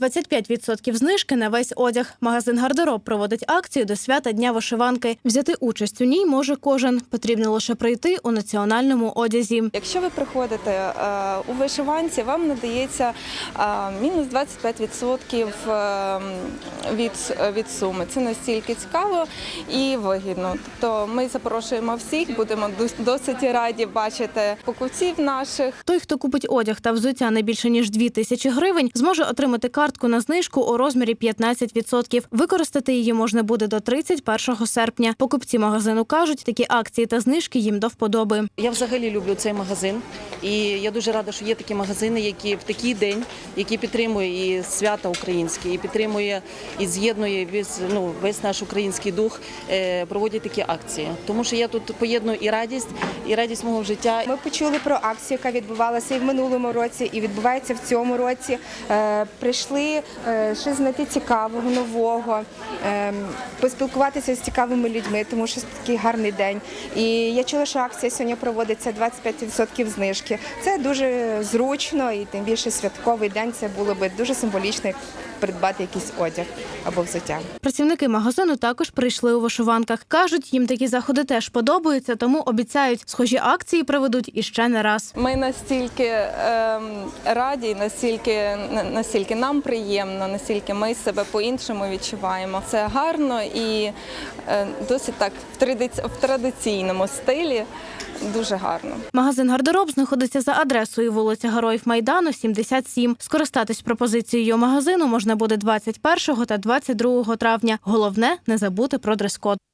25% знижки на весь одяг. Магазин гардероб проводить акцію до свята Дня вишиванки. Взяти участь у ній може кожен. Потрібно лише прийти у національному одязі. Якщо ви приходите е, у вишиванці, вам надається е, мінус 25% е, від, від суми. Це настільки цікаво і вигідно. Тобто ми запрошуємо всіх, будемо дос- досить раді бачити покупців наших. Той, хто купить одяг та взуття не більше ніж 2 тисячі гривень, зможе отримати картку на знижку у розмірі 15%. Використати її можна буде до 31 серпня. Покупці магазину кажуть, такі акції та знижки їм до вподоби. Я взагалі люблю цей магазин, і я дуже рада, що є такі магазини, які в такий день, які підтримує і свята українське, і підтримує і з'єднує весь, ну, весь наш український дух, е, проводять такі акції. Тому що я тут поєдную і радість, і радість мого життя. Ми почули про акцію, яка відбувалася і в минулому році, і відбувається в цьому році. Е, Прийшли е, щось знайти цікавого, нового, е, поспілкуватися з цікавими людьми, тому що такий гарний день. І я чула, що акція сьогодні проводиться 25% знижки. Це дуже зручно і тим більше святковий день. Це було би дуже символічно придбати якийсь одяг або взуття. Працівники магазину також прийшли у вишиванках. кажуть, їм такі заходи теж подобаються, тому обіцяють, схожі акції проведуть іще не раз. Ми настільки ем, раді, настільки, настільки нам приємно, настільки ми себе по-іншому відчуваємо. Це гарно і е, досить так в, традиці- в традиційному стилі. Дуже гарно. Магазин гардероб знаходиться за адресою вулиця Героїв Майдану, 77. Скористатись пропозицією магазину можна буде 21 та 22 травня. Головне не забути про дрес-код.